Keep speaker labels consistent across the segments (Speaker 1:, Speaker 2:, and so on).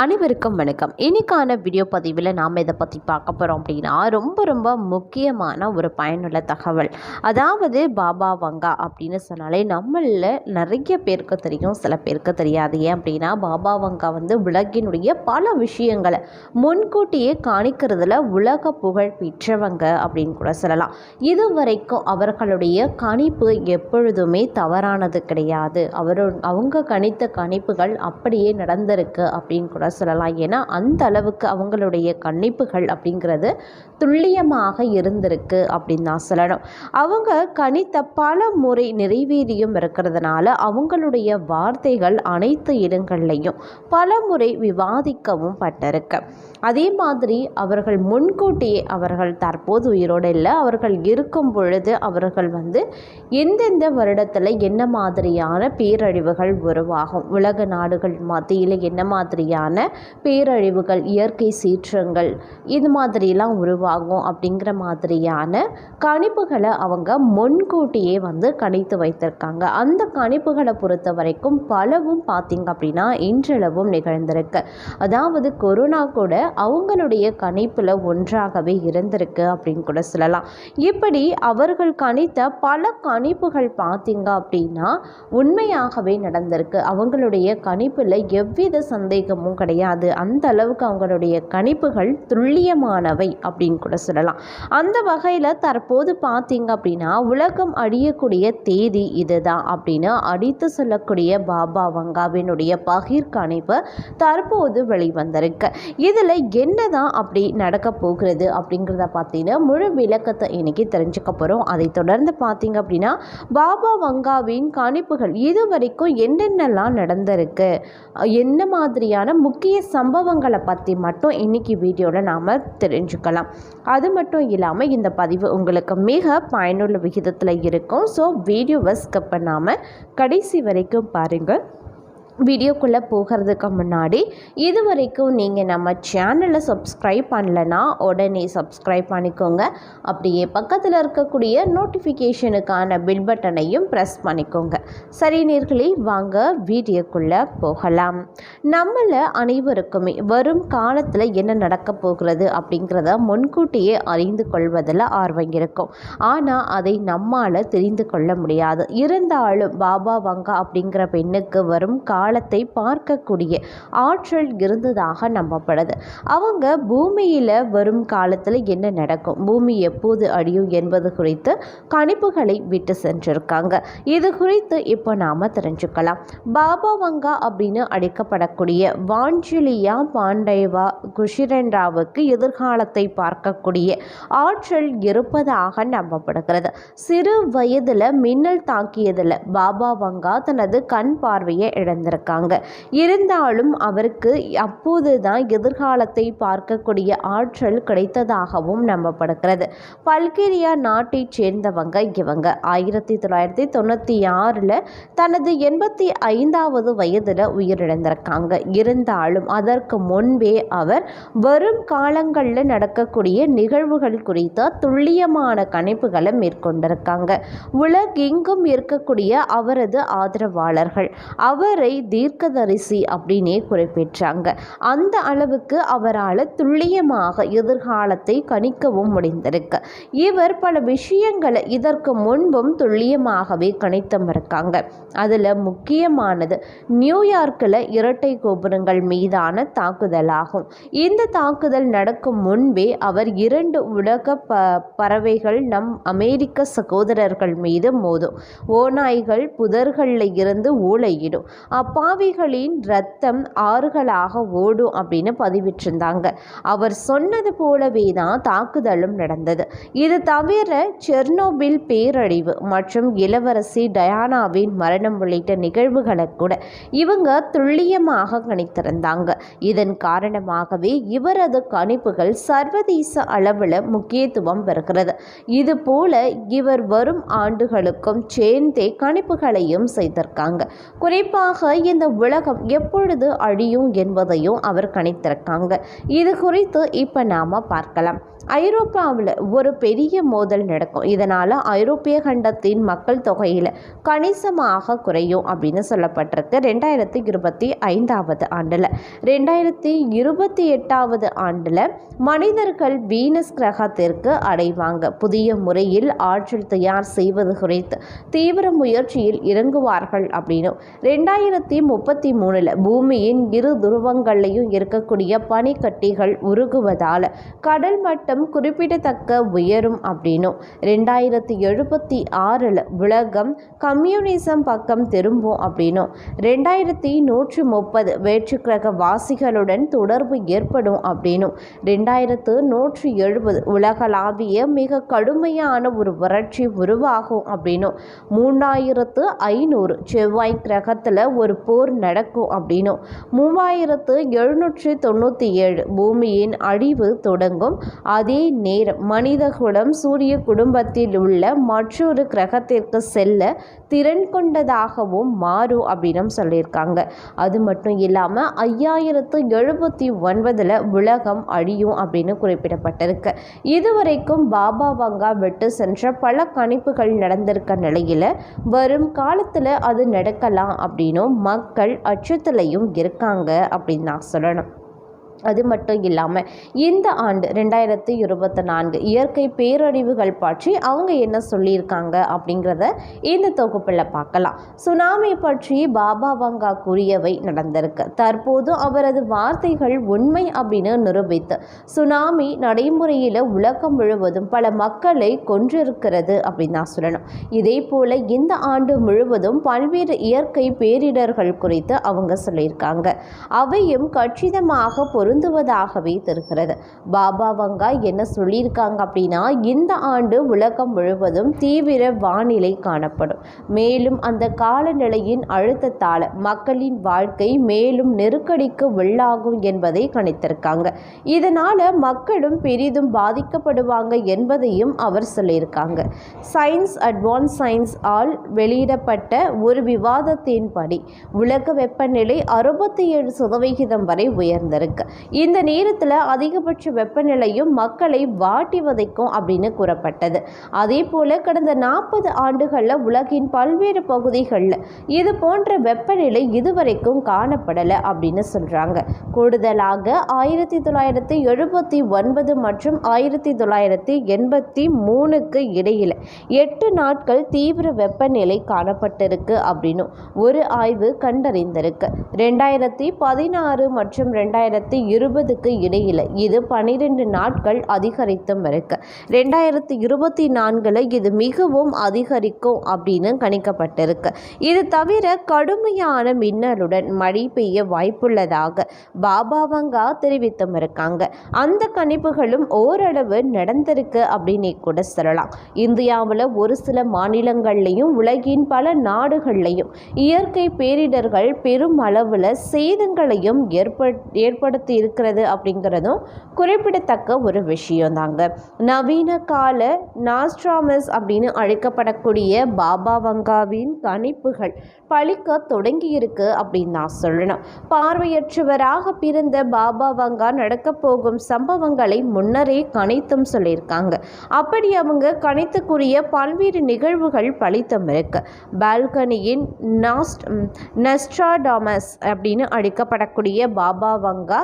Speaker 1: அனைவருக்கும் வணக்கம். இன்றைக்கான வீடியோ பதிவில் நாம் இதை பற்றி பார்க்க போகிறோம் அப்படின்னா ரொம்ப ரொம்ப முக்கியமான ஒரு பயனுள்ள தகவல். அதாவது பாபா வங்கா அப்படின்னு சொன்னாலே நம்மளில் நிறைய பேருக்கு தெரியும். சில பேருக்கு தெரியாது. ஏன் அப்படின்னா பாபா வங்கா வந்து உலகினுடைய பல விஷயங்களை முன்கூட்டியே காணிக்கிறதுல உலக புகழ் பெற்றவங்க அப்படின்னு கூட சொல்லலாம். இது வரைக்கும் அவர்களுடைய கணிப்பு எப்பொழுதுமே தவறானது கிடையாது. அவரு அவங்க கணித்த கணிப்புகள் அப்படியே நடந்திருக்கு அப்படின்னு கூட சொல்லலாம். ஏன்னா அந்த அளவுக்கு அவங்களுடைய கணிப்புகள் அப்படிங்கிறது துல்லியமாக இருந்திருக்கு அப்படின்னு தான் சொல்லணும். அவங்க கணித்த பல முறை நிறைவேறியும் இருக்கிறதுனால அவங்களுடைய வார்த்தைகள் அனைத்து இடங்கள்லையும் பல முறை விவாதிக்கவும் பட்டிருக்கு. அதே மாதிரி அவர்கள் முன்கூட்டியே அவர்கள் தற்போது உயிரோடு இல்லை. அவர்கள் இருக்கும் பொழுது அவர்கள் வந்து எந்தெந்த வருடத்தில் என்ன மாதிரியான பேரழிவுகள் உருவாகும்? உலக நாடுகள் மத்தியில் என்ன மாதிரியான பேரழிவுகள் இயற்கை சீற்றங்கள் இது மாதிரிலாம் உருவாகும் அப்படிங்கிற மாதிரியான கணிப்புகளை அவங்க முன்கூட்டியே வந்து கணித்து வைத்திருக்காங்க. அந்த கணிப்புகளை பொறுத்த வரைக்கும் பலவும் பார்த்திங்க அப்படின்னா இன்றளவும் நிகழ்ந்திருக்கு. அதாவது கொரோனா கூட அவங்களுடைய கணிப்பில் ஒன்றாகவே இருந்திருக்கு அப்படின்னு கூட சொல்லலாம். இப்படி அவர்கள் கணித்த பல கணிப்புகள் பார்த்திங்க அப்படின்னா உண்மையாகவே நடந்திருக்கு. அவங்களுடைய கணிப்பில் எவ்வித சந்தேகமும் கிடையாது. அந்த அளவுக்கு அவங்களுடைய கணிப்புகள் துல்லியமானவை அப்படின்னு கூட சொல்லலாம். அந்த வகையில் தற்போது பார்த்தீங்க அப்படின்னா உலகம் அழியக்கூடிய தேதி இதுதான் அப்படின்னு அடித்து சொல்லக்கூடிய பாபா வங்காவினுடைய பகிர் கணிப்பு தற்போது வெளிவந்திருக்கு. இதில் என்னதான் அப்படி நடக்க போகிறது அப்படிங்கிறத பார்த்தீங்கன்னா முழு விளக்கத்தை இன்றைக்கி தெரிஞ்சுக்க போகிறோம் அதை தொடர்ந்து பார்த்தீங்க அப்படின்னா பாபா வங்காவின் கணிப்புகள் இது வரைக்கும் என்னென்னலாம் நடந்திருக்கு? என்ன மாதிரியான முக்கிய சம்பவங்களை பற்றி மட்டும் இன்னைக்கு வீடியோவில் நாம் தெரிஞ்சுக்கலாம். அது மட்டும் இல்லாமல் இந்த பதிவு உங்களுக்கு மிக பயனுள்ள விகிதத்தில் இருக்கும். ஸோ வீடியோவை ஸ்கிப் பண்ணாமல் கடைசி வரைக்கும் பாருங்கள் வீடியோக்குள்ளே போகிறதுக்கு முன்னாடி இது வரைக்கும் நீங்கள் நம்ம சேனலை சப்ஸ்கிரைப் பண்ணலனா உடனே சப்ஸ்கிரைப் பண்ணிக்கோங்க. அப்படியே பக்கத்தில் இருக்கக்கூடிய நோட்டிஃபிகேஷனுக்கான பில் பட்டனையும் ப்ரெஸ் பண்ணிக்கோங்க. சரி நேர்களே வாங்க வீடியோக்குள்ளே போகலாம். நம்மளை அனைவருக்குமே வரும் காலத்தில் என்ன நடக்க போகிறது அப்படிங்கிறத முன்கூட்டியே அறிந்து கொள்வதில் ஆர்வம் இருக்கும். ஆனால் அதை நம்மால் தெரிந்து கொள்ள முடியாது. இருந்தாலும் பாபா வங்கா அப்படிங்கிற பெண்ணுக்கு வரும் கால காலத்தை பார்க்கக்கூடிய ஆற்றல் இருந்ததாக நம்பப்படுது. அவங்க பூமியில் வரும் காலத்தில் என்ன நடக்கும்? பூமி எப்போது அடியும் என்பது குறித்து கணிப்புகளை விட்டு சென்றிருக்காங்க. இது குறித்து இப்போ நாம் தெரிஞ்சுக்கலாம். பாபா வங்கா அப்படின்னு அழைக்கப்படக்கூடிய வான்ஜிலியா பாண்டேவா குஷிரன்ராவுக்கு எதிர்காலத்தை பார்க்கக்கூடிய ஆற்றல் இருப்பதாக நம்பப்படுகிறது. சிறு வயதில் மின்னல் தாக்கியதில் பாபா வங்கா தனது கண் பார்வையை வந்திருக்காங்க இருந்தாலும் அவருக்கு அப்போது தான் எதிர்காலத்தை பார்க்கக்கூடிய ஆற்றல் கிடைத்ததாகவும் நம்பப்படுகிறது. பல்கேரியா நாட்டைச் சேர்ந்தவங்க இவங்க. ஆயிரத்தி தொள்ளாயிரத்தி தொண்ணூற்றி ஆறில் தனது எண்பத்தி ஐந்தாவது வயதில் உயிரிழந்திருக்காங்க. இருந்தாலும் அதற்கு முன்பே அவர் வரும் காலங்களில் நடக்கக்கூடிய நிகழ்வுகள் குறித்த துல்லியமான கணிப்புகளை மேற்கொண்டிருக்காங்க. உலகெங்கும் இருக்கக்கூடிய அவரது ஆதரவாளர்கள். அவரை தீர்க்கதரிசி அப்படின்னே குறிப்பிட்டாங்க அந்த அளவுக்கு அவரால் துல்லியமாக எதிர்காலத்தை கணிக்கவும் முடிந்திருக்கு. இவர் பல விஷயங்களை இதற்கு முன்பும் துல்லியமாகவே கணித்தும் இருக்காங்க அதில் முக்கியமானது நியூயார்க்கில் இரட்டை கோபுரங்கள் மீதான தாக்குதலாகும். இந்த தாக்குதல் நடக்கும் முன்பே அவர் இரண்டு உலக ப பறவைகள் நம் அமெரிக்க சகோதரர்கள் மீது மோதும். ஓநாய்கள் புதர்களில் இருந்து ஊழையிடும் அப்பாவிகளின் ரத்தம் ஆறுகளாக ஓடும் அப்படின்னு பதிவிட்டிருந்தாங்க. அவர் சொன்னது போலவே தான் தாக்குதலும் நடந்தது. இது தவிர செர்னோபில் பேரழிவு மற்றும் இளவரசி டயானாவின் மரணம் உள்ளிட்ட நிகழ்வுகளை கூட இவங்க துல்லியமாக கணித்திருந்தாங்க. இதன் காரணமாகவே இவரது கணிப்புகள் சர்வதேச அளவில் முக்கியத்துவம் பெறுகிறது. இது போல இவர் வரும் ஆண்டுகளுக்கும் சேர்ந்தே கணிப்புகளையும் செய்திருக்காங்க. குறிப்பாக இந்த உலகம் எப்பொழுது அழியும் என்பதையும் அவர் கணித்திருக்காங்க. இது குறித்து இப்போ நாம் பார்க்கலாம். ஐரோப்பாவில் ஒரு பெரிய மோதல் நடக்கும். இதனால் ஐரோப்பிய கண்டத்தின் மக்கள் தொகையில் கணிசமாக குறையும் அப்படின்னு சொல்லப்பட்டிருக்கு. ரெண்டாயிரத்தி இருபத்தி ஐந்தாவது ஆண்டில். ரெண்டாயிரத்தி இருபத்தி எட்டாவது ஆண்டில் மனிதர்கள் வீனஸ் கிரகத்திற்கு அடைவாங்க. புதிய முறையில் ஆற்றல் தயார் செய்வது குறித்து தீவிர முயற்சியில் இறங்குவார்கள் அப்படின்னு. ரெண்டாயிரத்தி முப்பத்தி மூணில் பூமியின் இரு துருவங்களையும் இருக்கக்கூடிய பனிக்கட்டிகள் உருகுவதால் கடல் மட்டம் குறிப்பிடத்தக்க உயரும் அப்படின்னும். ரெண்டாயிரத்தி எழுபத்தி ஆறில் உலகம் கம்யூனிசம் பக்கம் திரும்பும் அப்படின்னும். ரெண்டாயிரத்தி நூற்றி முப்பது வேற்றுக்கிரக வாசிகளுடன் தொடர்பு ஏற்படும் அப்படின்னும். ரெண்டாயிரத்து நூற்றி எழுபது உலகளாவிய மிக கடுமையான ஒரு வறட்சி உருவாகும் அப்படின்னும். மூணாயிரத்து ஐநூறு செவ்வாய் கிரகத்தில் ஒரு போர் நடக்கும் அப்படின்னும். மூவாயிரத்து எழுநூற்றி தொண்ணூற்றி ஏழு பூமியின் அழிவு தொடங்கும். அதே நேரம் மனிதகுலம் சூரிய குடும்பத்தில் உள்ள மற்றொரு கிரகத்திற்கு செல்ல திறன் கொண்டதாகவும் மாறும் அப்படின்னு சொல்லியிருக்காங்க. அது மட்டும் இல்லாமல் ஐயாயிரத்து எழுபத்தி ஒன்பதில் உலகம் அழியும் அப்படின்னு குறிப்பிடப்பட்டிருக்கு. இதுவரைக்கும் பாபா வங்கா விட்டு சென்ற பல கணிப்புகள் நடந்திருக்க நிலையில் வரும் காலத்தில் அது நடக்கலாம் அப்படின்னும் மக்கள் அச்சத்துலையும் இருக்காங்க அப்படின்னு நான் சொல்லணும். அது மட்டும் இல்லாமல் இந்த ஆண்டு ரெண்டாயிரத்தி இருபத்தி நான்கு இயற்கை பேரழிவுகள் பற்றி அவங்க என்ன சொல்லியிருக்காங்க அப்படிங்கிறத இந்த தொகுப்பில் பார்க்கலாம். சுனாமி பற்றி பாபா வங்கா கூறியவை நடந்திருக்கு. தற்போது அவரது வார்த்தைகள் உண்மை அப்படின்னு நிரூபித்து சுனாமி நடைமுறையில் உலகம் முழுவதும் பல மக்களை கொன்றிருக்கிறது அப்படின்னு தான் சொல்லணும். இதே போல் இந்த ஆண்டு முழுவதும் பல்வேறு இயற்கை பேரிடர்கள் குறித்து அவங்க சொல்லியிருக்காங்க. அவையும் கச்சிதமாக பொரு பொருந்துவதாகவே தெரிகிறது. பாபா வங்கா என்ன சொல்லியிருக்காங்க அப்படின்னா இந்த ஆண்டு உலகம் முழுவதும் தீவிர வானிலை காணப்படும். மேலும் அந்த காலநிலையின் அழுத்தத்தால் மக்களின் வாழ்க்கை மேலும் நெருக்கடிக்கு உள்ளாகும் என்பதை கணித்திருக்காங்க. இதனால் மக்களும் பெரிதும் பாதிக்கப்படுவாங்க என்பதையும் அவர் சொல்லியிருக்காங்க. சயின்ஸ் அட்வான்ஸ் சயின்ஸ் ஆல் வெளியிடப்பட்ட ஒரு விவாதத்தின்படி உலக வெப்பநிலை அறுபத்தி ஏழு சதவிகிதம் வரை உயர்ந்திருக்கு. இந்த நேரத்தில் அதிகபட்ச வெப்பநிலையும் மக்களை வாட்டி வதைக்கும் அப்படின்னு கூறப்பட்டது. அதே போல் கடந்த நாற்பது ஆண்டுகளில் உலகின் பல்வேறு பகுதிகளில் இது போன்ற வெப்பநிலை இதுவரைக்கும் காணப்படலை அப்படின்னு சொல்கிறாங்க கூடுதலாக ஆயிரத்தி தொள்ளாயிரத்தி எழுபத்தி ஒன்பது மற்றும் ஆயிரத்தி தொள்ளாயிரத்தி எண்பத்தி மூணுக்கு இடையில் எட்டு நாட்கள் தீவிர வெப்பநிலை காணப்பட்டிருக்கு அப்படின்னும் ஒரு ஆய்வு கண்டறிந்திருக்கு. ரெண்டாயிரத்தி பதினாறு மற்றும் ரெண்டாயிரத்தி இருபதுக்கு இடையில் இது பன்னிரெண்டு நாட்கள் அதிகரித்தும் இருக்கு. ரெண்டாயிரத்தி இருபத்தி நான்கில் இது மிகவும் அதிகரிக்கும் அப்படின்னு கணிக்கப்பட்டிருக்கு. இது தவிர கடுமையான மின்னலுடன் மழை பெய்ய வாய்ப்புள்ளதாக பாபாவங்கா தெரிவித்தும் இருக்காங்க. அந்த கணிப்புகளும் ஓரளவு நடந்திருக்கு அப்படின்னு கூட சொல்லலாம். இந்தியாவில் ஒரு சில மாநிலங்கள்லையும் உலகின் பல நாடுகள்லையும் இயற்கை பேரிடர்கள் பெரும் அளவில் சேதங்களையும் ஏற்ப ஏற்படுத்தி இருக்கிறது அப்படிங்கிறதும் குறிப்பிடத்தக்க ஒரு விஷயம் தாங்க நவீன கால நாஸ்ட்ராமஸ் அப்படின்னு அழைக்கப்படக்கூடிய பாபா வங்காவின் கணிப்புகள் பழிக்க தொடங்கியிருக்கு அப்படின்னு நான் சொல்லணும். பார்வையற்றவராக பிறந்த பாபா வங்கா நடக்க போகும் சம்பவங்களை முன்னரே கணித்தும் சொல்லியிருக்காங்க. அப்படி அவங்க கணித்துக்குரிய பல்வேறு நிகழ்வுகள் பழித்தும் இருக்கு. பால்கனியின் நாஸ்ட் நஸ்ட்ராடாமஸ் அப்படின்னு அழைக்கப்படக்கூடிய பாபா வங்கா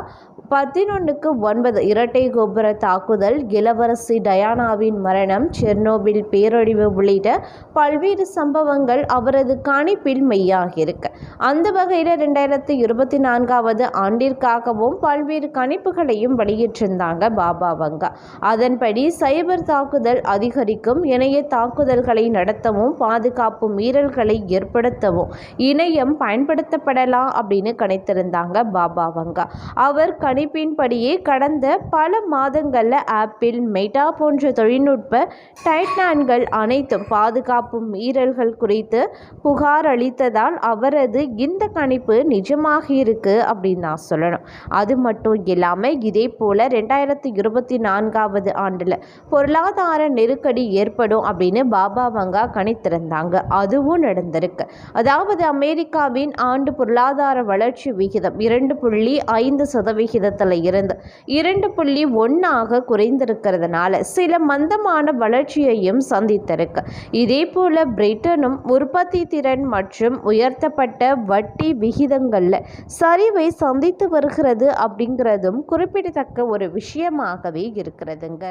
Speaker 1: பதினொன்றுக்கு ஒன்பது இரட்டை கோபுர தாக்குதல் இளவரசி டயானாவின் மரணம் செர்னோபில் பேரழிவு உள்ளிட்ட பல்வேறு சம்பவங்கள் அவரது கணிப்பில் மெய்யாகியிருக்கு. அந்த வகையில் ரெண்டாயிரத்தி இருபத்தி நான்காவது ஆண்டிற்காகவும் பல்வேறு கணிப்புகளையும் வெளியிட்டிருந்தாங்க பாபா வங்கா. அதன்படி சைபர் தாக்குதல் அதிகரிக்கும் இணைய தாக்குதல்களை நடத்தவும் பாதுகாப்பு மீறல்களை ஏற்படுத்தவும் இணையம் பயன்படுத்தப்படலாம் அப்படின்னு கணித்திருந்தாங்க பாபா வங்கா. அவர் கணி கணிப்பின்படியே கடந்த பல மாதங்களில் ஆப்பிள் மெட்டா போன்ற தொழில்நுட்ப டைட்டான்கள் அனைத்தும் பாதுகாப்பு மீறல்கள் குறித்து புகார் அளித்ததால் அவரது இந்த கணிப்பு நிஜமாக இருக்கு அப்படின்னு நான் சொல்லணும். அது மட்டும் இல்லாமல் இதே போல் ரெண்டாயிரத்தி இருபத்தி நான்காவது ஆண்டில் பொருளாதார நெருக்கடி ஏற்படும் அப்படின்னு பாபா வங்கா கணித்திருந்தாங்க அதுவும் நடந்திருக்கு. அதாவது அமெரிக்காவின் ஆண்டு பொருளாதார வளர்ச்சி விகிதம் இரண்டு புள்ளி ஐந்து சதவிகிதம் மாதத்தில் இருந்து இரண்டு புள்ளி ஒன்றாக குறைந்திருக்கிறதுனால சில மந்தமான வளர்ச்சியையும் சந்தித்திருக்கு. இதே போல பிரிட்டனும் உற்பத்தி திறன் மற்றும் உயர்த்தப்பட்ட வட்டி விகிதங்களில் சரிவை சந்தித்து வருகிறது அப்படிங்கிறதும் குறிப்பிடத்தக்க ஒரு விஷயமாகவே இருக்கிறதுங்க.